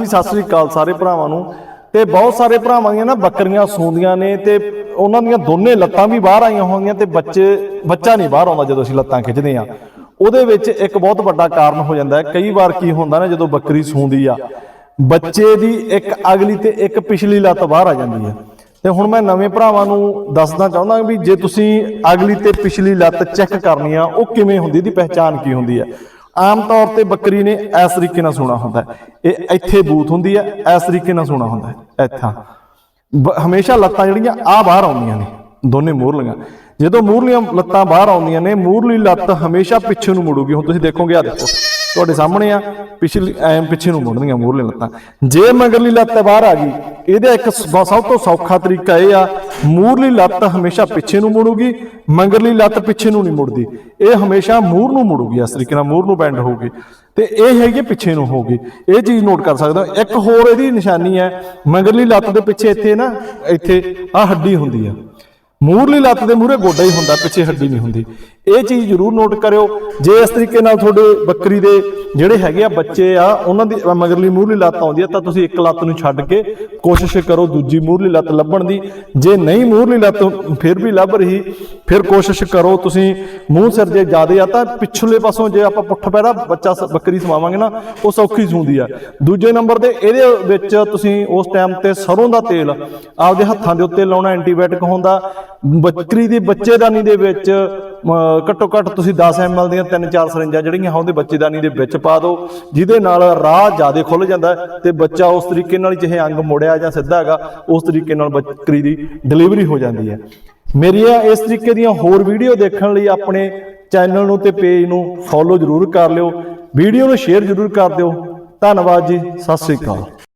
ਜੀ ਸਤਿ ਸ੍ਰੀ ਅਕਾਲ ਸਾਰੇ ਭਰਾਵਾਂ ਨੂੰ। ਤੇ ਬਹੁਤ ਸਾਰੇ ਭਰਾਵਾਂ ਦੀਆਂ ਨਾ ਬੱਕਰੀਆਂ ਸੂੰਦੀਆਂ ਨੇ ਤੇ ਉਹਨਾਂ ਦੀਆਂ ਦੋਨੇ ਲੱਤਾਂ ਵੀ ਬਾਹਰ ਆਈਆਂ ਹੋਈਆਂ ਤੇ ਬੱਚੇ, ਬੱਚਾ ਨਹੀਂ ਬਾਹਰ ਆਉਂਦਾ ਜਦੋਂ ਅਸੀਂ ਲੱਤਾਂ ਖਿੱਚਦੇ ਆ ਉਹਦੇ ਵਿੱਚ ਇੱਕ ਬਹੁਤ ਵੱਡਾ ਕਾਰਨ ਹੋ ਜਾਂਦਾ ਹੈ। ਕਈ ਵਾਰ ਕੀ ਹੁੰਦਾ ਨਾ ਜਦੋਂ ਬੱਕਰੀ ਸੂੰਦੀ ਆ, ਬੱਚੇ ਦੀ ਇੱਕ ਅਗਲੀ ਤੇ ਇੱਕ ਪਿਛਲੀ ਲੱਤ ਬਾਹਰ ਆ ਜਾਂਦੀ ਹੈ। ਤੇ ਹੁਣ ਮੈਂ ਨਵੇਂ ਭਰਾਵਾਂ ਨੂੰ ਦੱਸਣਾ ਚਾਹੁੰਦਾ ਵੀ ਜੇ ਤੁਸੀਂ ਅਗਲੀ ਤੇ ਪਿਛਲੀ ਲੱਤ ਚੈੱਕ ਕਰਨੀ ਆ, ਉਹ ਕਿਵੇਂ ਹੁੰਦੀ, ਇਹਦੀ ਪਹਿਚਾਣ ਕੀ ਹੁੰਦੀ ਹੈ? ਆਮ ਤੌਰ ਤੇ ਬੱਕਰੀ ਨੇ ਇਸ ਤਰੀਕੇ ਨਾਲ ਸੋਣਾ ਹੁੰਦਾ ਇਹ ਇੱਥੇ ਬੂਥ ਹੁੰਦੀ ਹੈ ਇਸ ਤਰੀਕੇ ਨਾਲ ਸੋਣਾ ਹੁੰਦਾ ਹੈ, ਇੱਥਾਂ ਬ- ਹਮੇਸ਼ਾ ਲੱਤਾਂ ਜਿਹੜੀਆਂ ਆ ਬਾਹਰ ਆਉਂਦੀਆਂ ਨੇ ਦੋਨੇ ਮੂਰਲੀਆਂ ਜਦੋਂ ਮੂਰਲੀਆਂ ਲੱਤਾਂ ਬਾਹਰ ਆਉਂਦੀਆਂ ਨੇ ਮੂਰਲੀ ਲੱਤ ਹਮੇਸ਼ਾ ਪਿੱਛੇ ਨੂੰ ਮੁੜੂਗੀ। ਹੁਣ ਤੁਸੀਂ ਦੇਖੋਗੇ ਆ ਦੇਖੋ। ਤੁਹਾਡੇ ਸਾਹਮਣੇ ਆ, ਪਿਛਲੀ, ਐਂ ਪਿੱਛੇ ਨੂੰ ਮੁੜਨਗੀਆਂ ਮੂਰਲੀਆਂ ਲੱਤਾਂ। ਜੇ ਮਗਰਲੀ ਲੱਤ ਬਾਹਰ ਆ ਗਈ, ਇਹਦਾ ਇੱਕ ਸਭ ਤੋਂ ਸੌਖਾ ਤਰੀਕਾ ਇਹ ਆ ਮੂਰਲੀ ਲੱਤ ਹਮੇਸ਼ਾ ਪਿੱਛੇ ਨੂੰ ਮੁੜੂਗੀ, ਮਗਰਲੀ ਲੱਤ ਪਿੱਛੇ ਨੂੰ ਨਹੀਂ ਮੁੜਦੀ। ਇਹ ਹਮੇਸ਼ਾ ਮੂਰ ਨੂੰ ਮੁੜੂਗੀ, ਇਸ ਤਰੀਕੇ ਨਾਲ ਮੂਰ ਨੂੰ ਬੈਂਡ ਹੋਊਗੀ। ਤੇ ਇਹ ਹੈਗੀ ਪਿੱਛੇ ਨੂੰ ਹੋਊਗੀ। ਇਹ ਚੀਜ਼ ਨੋਟ ਕਰ ਸਕਦੇ ਹੋ। ਇੱਕ ਹੋਰ ਇਹਦੀ ਨਿਸ਼ਾਨੀ ਹੈ, ਮਗਰਲੀ ਲੱਤ ਦੇ ਪਿੱਛੇ ਇੱਥੇ ਨਾ, ਇੱਥੇ ਆ ਹੱਡੀ ਹੁੰਦੀ ਆ। ਮੂਰਲੀ ਲੱਤ ਦੇ ਮੂਹਰੇ ਗੋਡਾ ਹੀ ਹੁੰਦਾ, ਪਿੱਛੇ ਹੱਡੀ ਨਹੀਂ ਹੁੰਦੀ। ਇਹ ਚੀਜ਼ ਜ਼ਰੂਰ ਨੋਟ ਕਰਿਓ। ਜੇ ਇਸ ਤਰੀਕੇ ਨਾਲ ਤੁਹਾਡੇ ਬੱਕਰੀ ਦੇ ਜਿਹੜੇ ਹੈਗੇ ਆ ਬੱਚੇ ਆ, ਉਹਨਾਂ ਦੀ ਮਗਰਲੀ ਮੂਰਲੀ ਲੱਤ ਆਉਂਦੀ ਆ, ਤਾਂ ਤੁਸੀਂ ਇੱਕ ਲੱਤ ਨੂੰ ਛੱਡ ਕੇ ਕੋਸ਼ਿਸ਼ ਕਰੋ ਦੂਜੀ ਮੂਰਲੀ ਲੱਤ ਲੱਭਣ ਦੀ। ਜੇ ਨਹੀਂ ਮੂਰਲੀ ਲੱਤ, ਫਿਰ ਵੀ ਲੱਭ ਰਹੀ, ਫਿਰ ਕੋਸ਼ਿਸ਼ ਕਰੋ ਤੁਸੀਂ ਮੂੰਹ ਸਿਰ ਜੇ ਜ਼ਿਆਦਾ ਆ, ਤਾਂ ਪਿਛਲੇ ਪਾਸੋਂ ਜੇ ਆਪਾਂ ਪੁੱਠ ਪੈਰਾ ਬੱਚਾ ਸ- ਬੱਕਰੀ ਸਮਾਵਾਂਗੇ ਨਾ, ਉਹ ਸੌਖੀ ਸੂੰਦੀ ਆ। ਦੂਜੇ ਨੰਬਰ ਤੇ ਇਹਦੇ ਵਿੱਚ ਤੁਸੀਂ ਉਸ ਟਾਈਮ ਤੇ ਸਰੋਂ ਦਾ ਤੇਲ, ਆਪਦੇ ਹੱਥਾਂ ਦੇ ਉੱਤੇ ਲਾਉਣਾ, ਐਂਟੀਬਾਇਓਟਿਕ ਹੁੰਦਾ। ਬੱਕਰੀ ਦੀ ਬੱਚੇਦਾਨੀ ਦੇ ਵਿੱਚ ਘੱਟੋ ਘੱਟ ਤੁਸੀਂ 10 ml ਦੀਆਂ 3-4 ਸਰਿੰਜਾਂ ਜਿਹੜੀਆਂ ਉਹਦੇ ਬੱਚੇਦਾਨੀ ਦੇ ਵਿੱਚ ਪਾ ਦਿਓ, ਜਿਹਦੇ ਨਾਲ ਰਾਹ ਜ਼ਿਆਦਾ ਖੁੱਲ ਜਾਂਦਾ ਹੈ ਤੇ ਬੱਚਾ ਉਸ ਤਰੀਕੇ ਨਾਲ ਜਿਹੇ ਅੰਗ ਮੁੜਿਆ ਜਾਂ ਸਿੱਧਾ ਹੈਗਾ, ਉਸ ਤਰੀਕੇ ਨਾਲ ਬੱਕਰੀ ਦੀ ਡਿਲੀਵਰੀ ਹੋ ਜਾਂਦੀ ਹੈ। ਮੇਰੀਆਂ ਇਸ ਤਰੀਕੇ ਦੀਆਂ ਹੋਰ ਵੀਡੀਓ ਦੇਖਣ ਲਈ ਆਪਣੇ ਚੈਨਲ ਨੂੰ ਤੇ ਪੇਜ ਨੂੰ ਫੋਲੋ ਜ਼ਰੂਰ ਕਰ ਲਿਓ। ਵੀਡੀਓ ਨੂੰ ਸ਼ੇਅਰ ਜ਼ਰੂਰ ਕਰ ਦਿਓ। ਧੰਨਵਾਦ ਜੀ, ਸਤਿ ਸ੍ਰੀ ਅਕਾਲ।